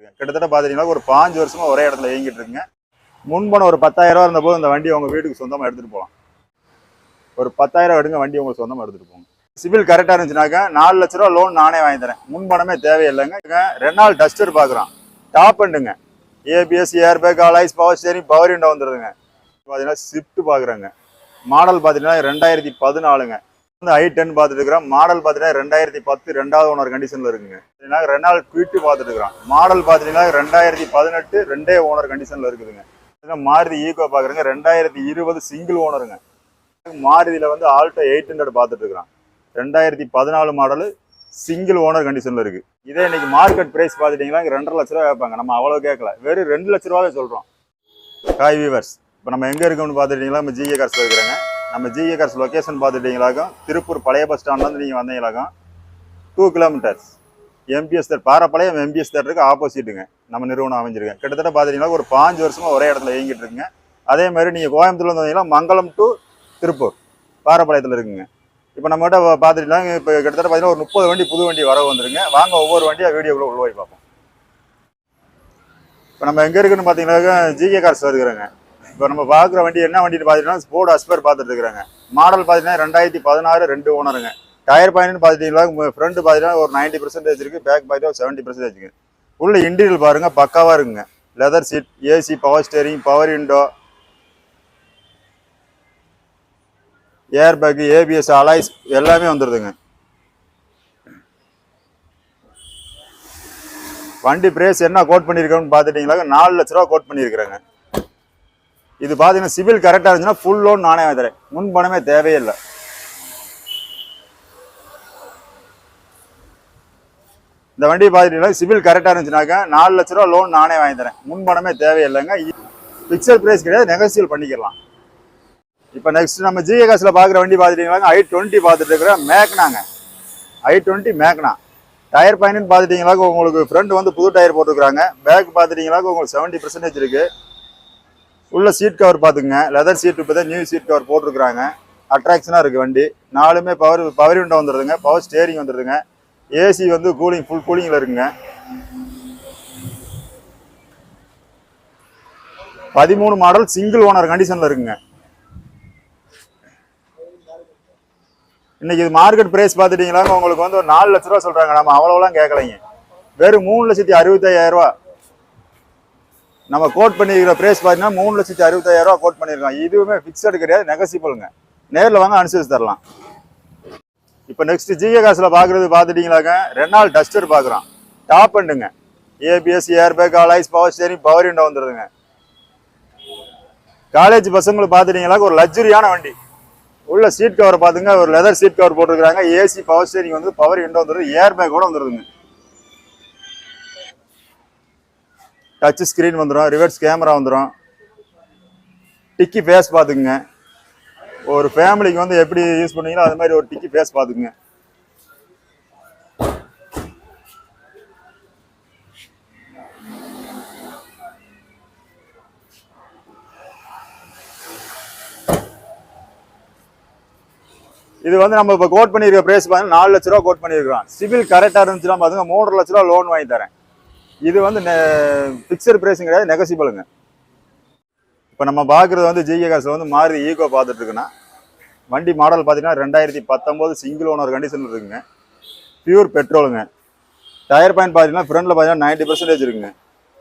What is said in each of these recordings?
கிட்டத்தட்ட பார்த்தீங்கன்னா ஒரு பாஞ்சு வருஷமா ஒரே இடத்துல இயங்கிட்டு இருக்குங்க முன்பணம் ஒரு பத்தாயிரம் ரூபா இருந்தபோது இந்த வண்டி உங்க வீட்டுக்கு சொந்தமா எடுத்துட்டு போகலாம் ஒரு பத்தாயிரம் எடுங்க வண்டி உங்களுக்கு சொந்தமா எடுத்துட்டு போங்க. சிபில் கரெக்டா இருந்துச்சுனாக்கா நாலு லட்ச ரூபா லோன் நானே வாங்கி தரேன். முன்பணமே தேவையில்லைங்க. ரெண்டு நாள் டஸ்டர் பார்க்குறோம் டாப் பண்ணுங்க ABS air bag alloys power steering power window வந்துடுதுங்க பார்த்தீங்கன்னா ஸ்விஃப்ட் பார்க்குறேங்க மாடல் பார்த்தீங்கன்னா ரெண்டாயிரத்தி பதினாலுங்க. வந்து ஐ டென் பார்த்துட்டு இருக்கிறோம் மாடல் பார்த்தீங்கன்னா ரெண்டாயிரத்தி பத்து ரெண்டாவது ஓனர் கண்டிஷனில் இருக்குங்க. பார்த்தீங்கன்னா ரெனால் குவிட்டு பார்த்துட்டு இருக்கிறோம் மாடல் பார்த்தீங்கன்னா ரெண்டாயிரத்தி பதினெட்டு ரெண்டே ஓனர் கண்டிஷனில் இருக்குதுங்க. மாருதி ஈகோ பார்க்குறேங்க. ரெண்டாயிரத்தி இருபது சிங்கிள் ஓனருங்க மாருதியில் வந்து ஆல்டோ எயிட் ஹண்ட்ரட் பார்த்துட்டு இருக்கிறோம் ரெண்டாயிரத்தி பதினாலு மாடலு சிங்கிள் ஓனர் கண்டிஷனில் இருக்குது இதே இன்னைக்கு மார்க்கெட் ப்ரைஸ் பார்த்துட்டிங்கன்னா ரெண்டரை லட்ச ரூபா கேட்பாங்க. நம்ம அவ்வளோ கேட்கல. வெறும் ரெண்டு லட்ச ரூபா தான் சொல்கிறோம் காய் வீவர்ஸ் இப்போ நம்ம எங்கே இருக்கோம்னு பார்த்துட்டீங்களா நம்ம ஜிஏ காசில் இருக்கிறாங்க. நம்ம ஜிஏ கார்ஸ் லொக்கேஷன் பார்த்துட்டீங்களாக்கும் திருப்பூர் பழைய பஸ் ஸ்டாண்ட்லேருந்து நீங்கள் வந்தீங்களாக்கும் டூ கிலோமீட்டர்ஸ் எம்பிஎஸ் தேர் பாரப்பாளையம் எம்பிஎஸ் தேட்டருக்கு ஆப்போசிட்டுங்க நம்ம நிறுவனம் அமைஞ்சிருக்கேன் கிட்டத்தட்ட பார்த்துட்டீங்கன்னா ஒரு பாஞ்சு வருஷமாக ஒரே இடத்துல இயங்கிட்டு இருக்குங்க. அதே மாதிரி நீங்கள் கோயம்புத்தூர்ல வந்தீங்கன்னா மங்கலம் டு திருப்பூர் பாரப்பாளையத்தில் இருக்குங்க. இப்போ நம்மகிட்ட பார்த்துட்டீங்கன்னா இப்போ கிட்டத்தட்ட பார்த்தீங்கன்னா ஒரு முப்பது வண்டி புது வண்டி வர வந்துருங்க வாங்க ஒவ்வொரு வண்டியாக வீடியோக்குள்ளே உள்ள போய் பார்ப்போம். இப்போ நம்ம எங்கே இருக்குன்னு பார்த்தீங்கன்னாக்கா ஜிகே கார்ஸ் இருக்கிறாங்க இப்போ நம்ம பார்க்குற வண்டி என்ன வண்டின்னு பார்த்தீங்கன்னா ஸ்போர்ட் அஸ்பர் பார்த்துட்டு இருக்கிறாங்க. மாடல் பார்த்தீங்கன்னா ரெண்டாயிரத்தி பதினாறு ரெண்டு ஓனருங்க டயர் பாயிண்ட்னு பார்த்துட்டீங்கன்னா ஃப்ரண்ட் பார்த்தீங்கன்னா ஒரு நைன்டி பர்சன்டேஜ் இருக்குது பேக் பார்த்தீங்கன்னா ஒரு செவன்ட்டி பர்சன்டேஜ் இருக்குது உள்ள இன்டீரியல் பாருங்கள் பக்காவாக இருக்குங்க. Leather seat AC power steering power window air bag ABS alloys எல்லாமே வந்துடுதுங்க வண்டி பிரேஸ் என்ன கோட் பண்ணியிருக்கோன்னு பார்த்துட்டிங்களா நாலு லட்ச ரூபா கோட் பண்ணியிருக்கிறேங்க இது பார்த்தீங்கன்னா சிவில் கரெக்டாக இருந்துச்சுன்னா ஃபுல் லோன் நானே தரேன். முன் பணமே தேவையில்லை இந்த வண்டி பார்த்துட்டீங்கன்னா சிவில் கரெக்டாக இருந்துச்சுனாக்கா நாலு லட்ச ரூபா லோன் நானே வாங்கி தரேன். முன் தேவையில்லைங்க பிக்சர் பிரைஸ் கிடையாது நெகோசியல் பண்ணிக்கலாம். இப்போ நெக்ஸ்ட் நம்ம ஜிஏ காசில் பார்க்குற வண்டி பார்த்துட்டீங்களாங்க ஐ டுவெண்ட்டி பார்த்துட்டு இருக்கிற மேக்னாங்க. ஐ டுவெண்ட்டி மேக்னா. டயர் பாயிண்ட்னு பார்த்துட்டீங்களா உங்களுக்கு ஃப்ரண்ட் வந்து புது டயர் போட்டுருக்காங்க பேக் பார்த்துட்டீங்களா உங்களுக்கு செவன்ட்டி பர்சன்டேஜ் இருக்கு. உள்ள சீட் கவர் பார்த்துக்குங்க. லெதர் சீட் இப்போ தான் நியூ சீட் கவர் போட்டிருக்கிறாங்க. அட்ராக்ஷனாக இருக்குது வண்டி. நாலுமே பவர் பவர் விண்டோ வந்துடுதுங்க பவர் ஸ்டேரிங் வந்துடுதுங்க ஏசி வந்து கூலிங் ஃபுல் கூலிங்கில் இருக்குங்க. பதிமூணு மாடல் சிங்கிள் ஓனர் கண்டிஷனில் இருக்குங்க. இன்னைக்கு இது மார்க்கெட் ப்ரைஸ் பார்த்துட்டிங்களாங்க. உங்களுக்கு வந்து ஒரு நாலு லட்ச ரூபா நம்ம அவ்வளோலாம் கேட்கலைங்க. வெறும் மூணு லட்சத்தி அறுபத்தாயிரம் ரூபா நம்ம கோட் பண்ணியிருக்கிற பிரைஸ் பார்த்தீங்கன்னா மூணு லட்சத்தி அறுபத்தாயிரரூவா கோட் பண்ணியிருக்கோம் இதுவுமே ஃபிக்ஸடு கிடையாது நெகசிபிளுங்க நேரில் வாங்க அனுசரிச்சு தரலாம். இப்போ நெக்ஸ்ட் ஜிஏ காசில் பார்க்குறது பார்த்துட்டிங்கனாக்க ரெண்டு நாள் டஸ்டர் பார்க்குறோம் top அண்டுங்க ABS airbag alloys power steering power window வந்துடுதுங்க college பசங்களுக்கு பார்த்துட்டீங்களா ஒரு லக்ஸுரியான வண்டி. உள்ள சீட் கவர் பார்த்துங்க ஒரு லெதர் சீட் கவர் போட்டிருக்கிறாங்க. ஏசி பவர் ஸ்டேரிங் வந்து பவர் இண்டோ வந்துடுது ஏர் கூட வந்துடுதுங்க டச்சு ஸ்க்ரீன் வந்துடும் ரிவர்ஸ் கேமரா வந்துடும் டிக்கி ஃபேஸ் பார்த்துக்குங்க ஒரு ஃபேமிலிக்கு வந்து எப்படி யூஸ் பண்ணுவீங்களோ அது மாதிரி ஒரு டிக்கி ஃபேஸ் பார்த்துக்குங்க இது வந்து நம்ம இப்போ கோட் பண்ணியிருக்க பிரைஸ் பார்த்தீங்கன்னா நாலு லட்ச ரூபா கோட் பண்ணியிருக்கிறோம் சிவில் கரெக்டாக இருந்துச்சுன்னா பார்த்துங்க மூன்று லட்ச ரூபா லோன் வாங்கி தரேன். இது வந்து ஃபிக்ஸட் பிரைஸும் கிடையாது நெகசிபிளுங்க இப்போ நம்ம பார்க்குறது வந்து ஜிஏ காசில் வந்து மாறுதி ஈகோ பார்த்துட்ருக்குன்னா வண்டி மாடல் பார்த்தீங்கன்னா ரெண்டாயிரத்தி பத்தொம்போது சிங்கிள் ஓனர் கண்டிஷன் இருக்குங்க. பியூர் பெட்ரோலுங்க டயர் பாயிண்ட் பார்த்தீங்கன்னா ஃப்ரண்ட்டில் பார்த்தீங்கன்னா நைன்ட்டி பர்சன்டேஜ் இருக்குங்க.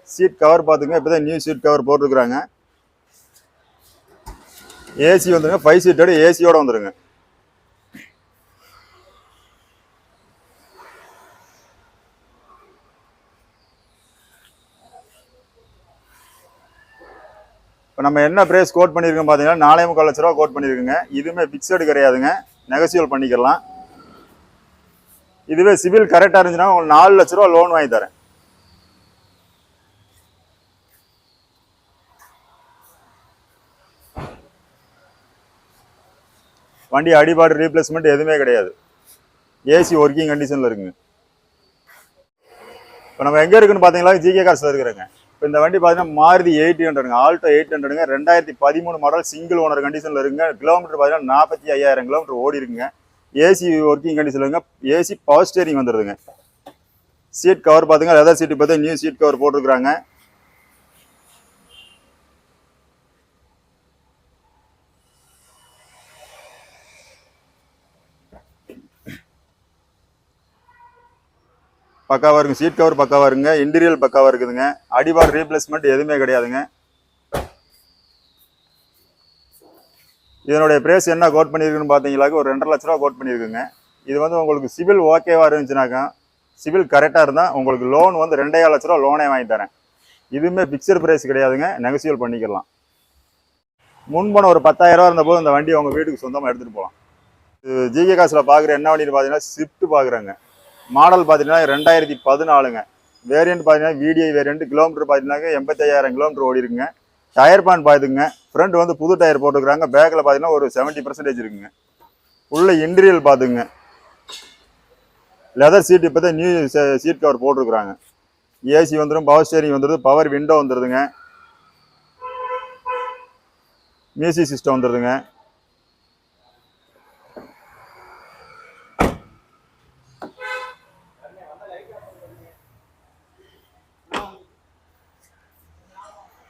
சீட் கவர் பார்த்துங்க இப்போ தான் நியூ சீட் கவர் போட்டிருக்கிறாங்க ஏசி வந்துருங்க ஃபைவ் சீட்டோட ஏசியோடு வந்துருங்க. இப்போ நம்ம என்ன ப்ரைஸ் கோட் பண்ணியிருக்கோம் பார்த்தீங்கன்னா நாலே முக்கால் லட்ச ரூபா கோட் பண்ணியிருக்குங்க. இதுவுமே ஃபிக்ஸடு கிடையாதுங்க. நெகசியல் பண்ணிக்கலாம். இதுவே சிவில் கரெக்டாக இருந்துச்சுன்னா உங்களுக்கு நாலு லட்ச ரூபா லோன் வாங்கி தரேன். வண்டி அடிபாடு ரீப்ளேஸ்மெண்ட் எதுவுமே கிடையாது. ஏசி ஒர்க்கிங் கண்டிஷனில் இருக்குங்க. இப்போ நம்ம எங்கே இருக்குன்னு பார்த்தீங்களா? ஜிகே காசில் இருக்கிறேங்க. இப்போ இந்த வண்டி பார்த்தீங்கன்னா மாருதி எயிட் ஹண்ட்ரடுங்க ஆல்டோ எயிட் ஹண்ட்ரடுங்க ரெண்டாயிரத்தி பதிமூணு மாடல் சிங்கிள் ஓனர் கண்டிஷனில் இருக்குங்க. கிலோமீட்டர் பார்த்தீங்கன்னா நாற்பத்தி ஐயாயிரம் கிலோமீட்டர் ஓடி இருக்குங்க. ஏசி ஒர்க்கிங் கண்டிஷனில் இருக்குங்க. ஏசி பவர் ஸ்டேரிங் வந்துடுதுங்க சீட் கவர் பார்த்துங்க லெதர் சீட்டு பார்த்தீங்கன்னா நியூ சீட் கவர் போட்டிருக்கிறாங்க. பக்காவாக இருக்குங்க சீட் கவர் பக்காவாக இருக்குங்க இன்டீரியல் பக்காவாக இருக்குதுங்க. அடிபார் ரீப்ளேஸ்மெண்ட் எதுவுமே கிடையாதுங்க. இதனுடைய ப்ரைஸ் என்ன கோட் பண்ணியிருக்குன்னு பார்த்தீங்களாக்க ஒரு ரெண்டரை லட்ச ரூபா கோட் பண்ணியிருக்குங்க. இது வந்து உங்களுக்கு சிவில் ஓகேவா இருந்துச்சுனாக்கா சிவில் கரெக்டாக இருந்தால் உங்களுக்கு லோன் வந்து ரெண்டே லட்ச ரூபா லோனே வாங்கி தரேன். இதுவுமே பிக்சர் ப்ரைஸ் கிடையாதுங்க நெகசியல் பண்ணிக்கலாம். முன்பணம் ஒரு பத்தாயிரரூவா இருந்தபோது இந்த வண்டி உங்கள் வீட்டுக்கு சொந்தமாக எடுத்துகிட்டு போகலாம். இது ஜிகே காசில் பார்க்குற என்ன வண்டின்னு பார்த்தீங்கன்னா ஸ்விஃப்ட் பார்க்குறேங்க மாடல் பார்த்தீங்கன்னா ரெண்டாயிரத்தி பதினாலுங்க. வேரியன்ட் பார்த்தீங்கன்னா விடிஐ வேரியன்ட் கிலோமீட்டர் பார்த்தீங்கன்னா எண்பத்தையாயிரம் கிலோமீட்டர் ஓடி இருக்குங்க. டயர் பான் பார்த்துங்க ஃப்ரண்ட் வந்து புது டயர் போட்டுக்கிறாங்க பேக்கில் பார்த்தீங்கன்னா ஒரு செவன்ட்டி பர்சன்டேஜ் இருக்குங்க. உள்ள இன்டீரியல் பார்த்துங்க லெதர் சீட் இப்போ தான் நியூ சீட் கவர் போட்டிருக்குறாங்க. ஏசி வந்துடும் பவர் ஸ்டேரிங் வந்துடுது பவர் விண்டோ வந்துடுதுங்க மியூசிக் சிஸ்டம் வந்துடுதுங்க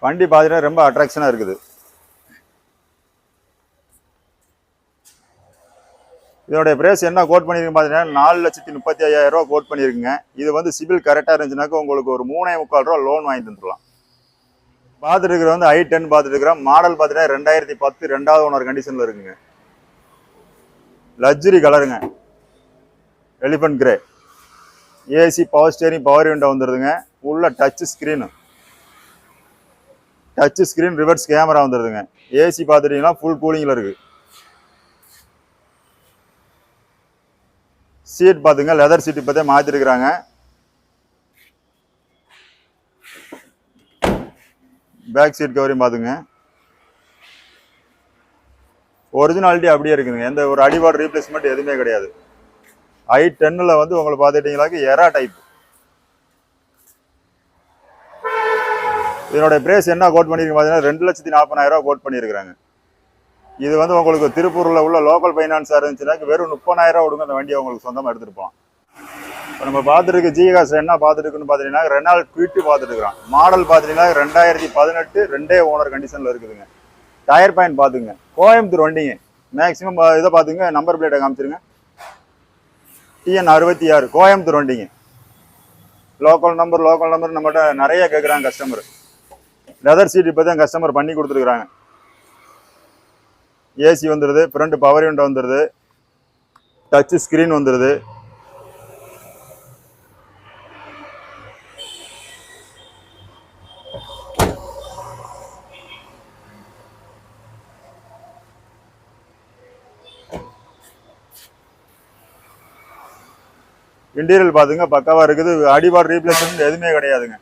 வண்டி பார்த்தீங்கன்னா ரொம்ப அட்ராக்ஷனாக இருக்குது. இதோடைய பிரைஸ் என்ன கோட் பண்ணியிருக்குன்னு பார்த்தீங்கன்னா நாலு லட்சத்தி முப்பத்தி ஐயாயிரம் ரூபா கோட் பண்ணியிருக்குங்க இது வந்து சிபில் கரெக்டாக இருந்துச்சுனாக்கா உங்களுக்கு ஒரு மூணே முக்கால் ரூபா லோன் வாங்கி தந்துடலாம் பார்த்துட்டு இருக்கிற வந்து ஐ டென் பார்த்துட்டு இருக்கிறோம் மாடல் பார்த்தீங்கன்னா ரெண்டாயிரத்தி பத்து ரெண்டாவது ஒன்று கண்டிஷனில் இருக்குங்க. லக்ஸுரி கலருங்க elephant grey AC power steering power window வந்துடுதுங்க உள்ள touch screen touch screen reverse camera வந்துடுதுங்க AC பார்த்துட்டீங்கன்னா ஃபுல் கூலிங்கில் இருக்குது சீட் பார்த்துங்க லெதர் சீட் இப்போதே மாற்றிருக்கிறாங்க பேக் சீட் கவரையும் பார்த்துங்க. ஒரிஜினாலிட்டி அப்படியே இருக்குதுங்க. எந்த ஒரு அடிபாடு ரீப்ளேஸ்மெண்ட் எதுவுமே கிடையாது. ஐ டென்னில் வந்து உங்களை பார்த்துட்டீங்களாக்க எரா டைப் இதனுடைய பிரைஸ் என்ன கோட் பண்ணியிருக்கு பார்த்தீங்கன்னா ரெண்டு லட்சத்தி நாற்பதாயிரம் கோட் பண்ணியிருக்கிறாங்க இது வந்து உங்களுக்கு திருப்பூரில் உள்ள லோக்கல் ஃபைனான்ஸாக இருந்துச்சுன்னா வெறும் முப்பதாயிரரூவா கொடுங்க அந்த வண்டியை உங்களுக்கு சொந்தமாக எடுத்துருப்போம் இப்போ நம்ம பார்த்துருக்கு ஜிகாஸ் என்ன பார்த்துருக்குன்னு பார்த்தீங்கன்னா ரெனால்ட் குவிட்டு பார்த்துட்டு மாடல் பார்த்தீங்கன்னா ரெண்டாயிரத்தி பதினெட்டு ரெண்டே ஓனர் கண்டிஷனில் இருக்குதுங்க. டயர் பாயிண்ட் பார்த்துங்க கோயம்புத்தூர் வண்டிங்க. மேக்ஸிமம் இதை பார்த்துங்க நம்பர் பிளேட்டை காமிச்சிருங்க. டிஎன் அறுபத்தி ஆறு கோயம்புத்தூர் வண்டிங்க. லோக்கல் நம்பர் லோக்கல் நம்பர் நம்மகிட்ட நிறைய கேட்குறாங்க கஸ்டமர் லெதர் சீட் இப்போ தான் கஸ்டமர் பண்ணி கொடுத்துருக்குறாங்க. ஏசி வந்துடுது ஃப்ரண்ட் பவர் விண்டோ வந்துடுது டச் ஸ்க்ரீன் வந்துடுது இன்டீரியல் பார்த்துங்க பக்காவாக இருக்குது. அடிபார் ரீப்ளேஸ்மெண்ட் எதுவுமே கிடையாதுங்க.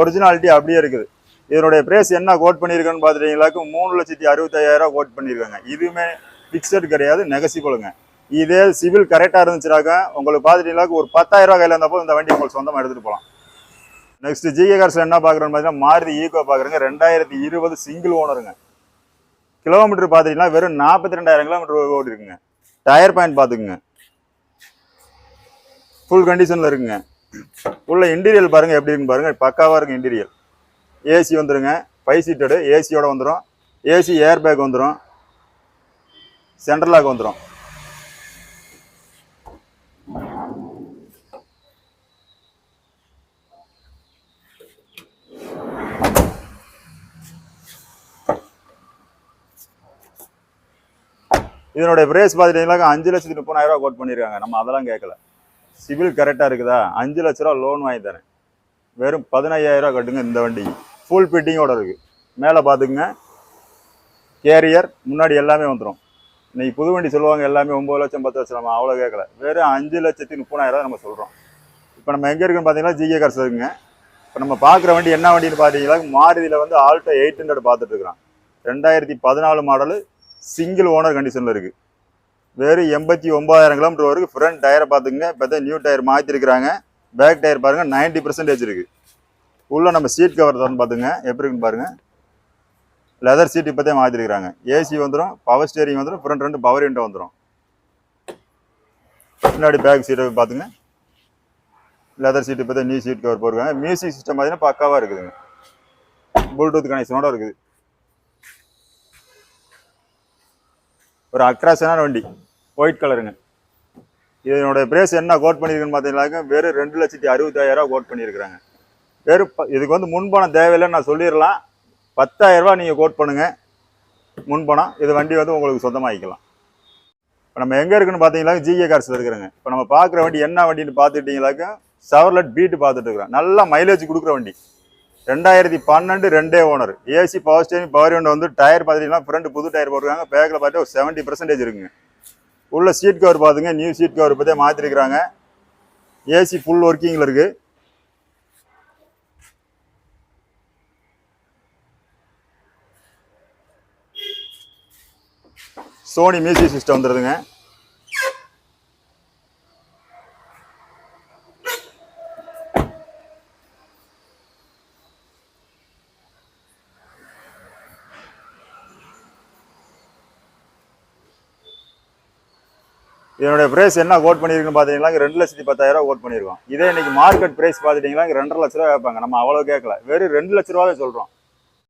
ஒரிஜினாலிட்டி அப்படியே இருக்குது. இதனுடைய பிரைஸ் என்ன கோட் பண்ணியிருக்கேன்னு பார்த்துட்டீங்களாக்கு மூணு லட்சத்தி அறுபத்தாயிரம் கோட் பண்ணியிருக்காங்க. இதுவுமே ஃபிக்ஸட் கிடையாது நெகசிபிளுங்க இதே சிவில் கரெக்டாக இருந்துச்சுனாக்கா உங்களுக்கு பார்த்துட்டீங்களாக்கு ஒரு பத்தாயிரரூவா ரூபா கையில் இருந்தப்போ இந்த வண்டி உங்களுக்கு சொந்தமாக எடுத்துகிட்டு போகலாம். நெக்ஸ்ட் ஜிகே கார்ஸில் என்ன பார்க்குறோன்னு பார்த்தீங்கன்னா மாருதி ஈகோ பார்க்குறேங்க. ரெண்டாயிரத்தி இருபது சிங்கிள் ஓனருங்க கிலோமீட்டர் பார்த்துட்டீங்கன்னா வெறும் நாற்பத்தி ரெண்டாயிரம் கிலோமீட்டர் ஓடி இருக்குங்க. டயர் பாயிண்ட் பார்த்துக்குங்க. ஃபுல் கண்டிஷனில் இருக்குங்க. உள்ள இன்டீரியல் பாருங்கள் எப்படி இருக்குன்னு பாருங்கள் பக்காவாக இருக்கும் இன்டீரியல் ஏசி வந்துடுங்க ஃபைவ் சீட்டடு ஏசியோட வந்துடும் ஏசி ஏர் பேக் வந்துடும் சென்ட்ரலாக வந்துடும் இதனுடைய பிரேஸ் பார்த்துட்டீங்கன்னா அஞ்சு லட்சத்தி முப்பதாயிரம் ரூபா கோட் பண்ணியிருக்காங்க நம்ம அதெல்லாம் கேட்கல சிவில் கரெக்டாக இருக்குதா? அஞ்சு லட்ச ரூபா லோன் வாங்கி தரேன். வெறும் பதினையாயிரம் ரூபா கட்டுங்க இந்த வண்டிக்கு. ஃபுல் ஃபிட்டிங்கோடு இருக்குது மேலே பார்த்துக்குங்க கேரியர் முன்னாடி எல்லாமே வந்துடும் இன்றைக்கி புது வண்டி சொல்லுவாங்க எல்லாமே ஒம்பது லட்சம் பத்து லட்சம் நம்ம அவ்வளோ கேட்கல வெறும் அஞ்சு லட்சத்தி முப்பதாயிரம் நம்ம சொல்கிறோம் இப்போ நம்ம எங்கே இருக்குன்னு பார்த்தீங்கன்னா ஜிகே கார்ஸ் இருக்குங்க. இப்போ நம்ம பார்க்குற வண்டி என்ன வண்டின்னு பார்த்தீங்கன்னா மாருதியில் வந்து ஆல்டோ எயிட் ஹண்ட்ரட் பார்த்துட்டுருக்கிறான் ரெண்டாயிரத்தி பதினாலு மாடலு சிங்கிள் ஓனர் கண்டிஷனில் இருக்குது வெறும் எண்பத்தி ஒம்பதாயிரம் கிலோமீட்டர் வரைக்கும் ஃப்ரண்ட் டயரை பார்த்துங்க இப்போ தான் நியூ டயர் மாற்றிருக்கிறாங்க பேக் டயர் பாருங்கள் 90% பர்சன்டேஜ் இருக்குது உள்ளே நம்ம சீட் கவர் தான் பார்த்துங்க எப்படி இருக்குன்னு பாருங்கள் லெதர் சீட் இப்போ தான் மாற்றிருக்கிறாங்க ஏசி வந்துடும் பவர் ஸ்டேரிங் வந்துடும் ஃப்ரண்ட் ரெண்டு பவர் விண்டோ வந்துடும் பின்னாடி பேக் சீட்டை பார்த்துங்க லெதர் சீட்டு பார்த்தா நியூ சீட் கவர் போட்டிருக்காங்க. மியூசிக் சிஸ்டம் பார்த்தீங்கன்னா பக்காவாக இருக்குதுங்க. ப்ளூடூத் கனெக்ஷனோட இருக்குது. ஒரு அக்ராசனான வண்டி. ஒயிட் கலருங்க இதனுடைய பிரைஸ் என்ன கோட் பண்ணியிருக்குன்னு பார்த்தீங்கன்னாக்க வெறும் ரெண்டு லட்சத்தி அறுபத்தாயிரம் கோட் பண்ணியிருக்கிறாங்க வெறும் இதுக்கு வந்து முன்பணம் தேவையில்லைன்னு நான் சொல்லிடலாம். பத்தாயிரரூபா நீங்கள் கோட் பண்ணுங்கள் முன்பணம் இது வண்டி வந்து உங்களுக்கு சொந்தமாகிக்கலாம் இப்போ நம்ம எங்கே இருக்குன்னு பார்த்தீங்கன்னா ஜிகே கார்ஸில் இருக்கிறோங்க. இப்போ நம்ம பார்க்குற வண்டி என்ன வண்டின்னு பார்த்துக்கிட்டீங்களாக்க சவர்லெட் பீட்டு பார்த்துட்டு இருக்கிறோம் நல்லா மைலேஜ் கொடுக்குற வண்டி. ரெண்டாயிரத்தி பன்னெண்டு ரெண்டே owner AC power steering power window வந்து டயர் பார்த்தீங்கன்னா ஃப்ரண்ட் புது டயர் போட்டிருக்காங்க. பேக்கில் பார்த்து ஒரு செவன்ட்டி பர்சன்டேஜ் இருக்குங்க. உள்ள சீட் கவர் பார்த்துங்க நியூ சீட் கவர் பற்றியே மாற்றிருக்கிறாங்க ஏசி ஃபுல் ஒர்க்கிங்கில் இருக்குது சோனி மியூசிக் சிஸ்டம் வந்துடுதுங்க இதனுடைய பிரைஸ் என்ன கோட் பண்ணியிருக்குன்னு பார்த்தீங்கன்னா ரெண்டு லட்சத்தி பத்தாயிரம் ரூபா கோட் பண்ணியிருக்கோம் இதே இன்னைக்கு மார்க்கெட் பிரைஸ் இங்கே ரெண்டரை லட்ச ரூபா கேட்பாங்க. நம்ம அவ்வளோ கேட்கல. வெறும் ரெண்டு லட்ச ரூபாவே சொல்கிறோம்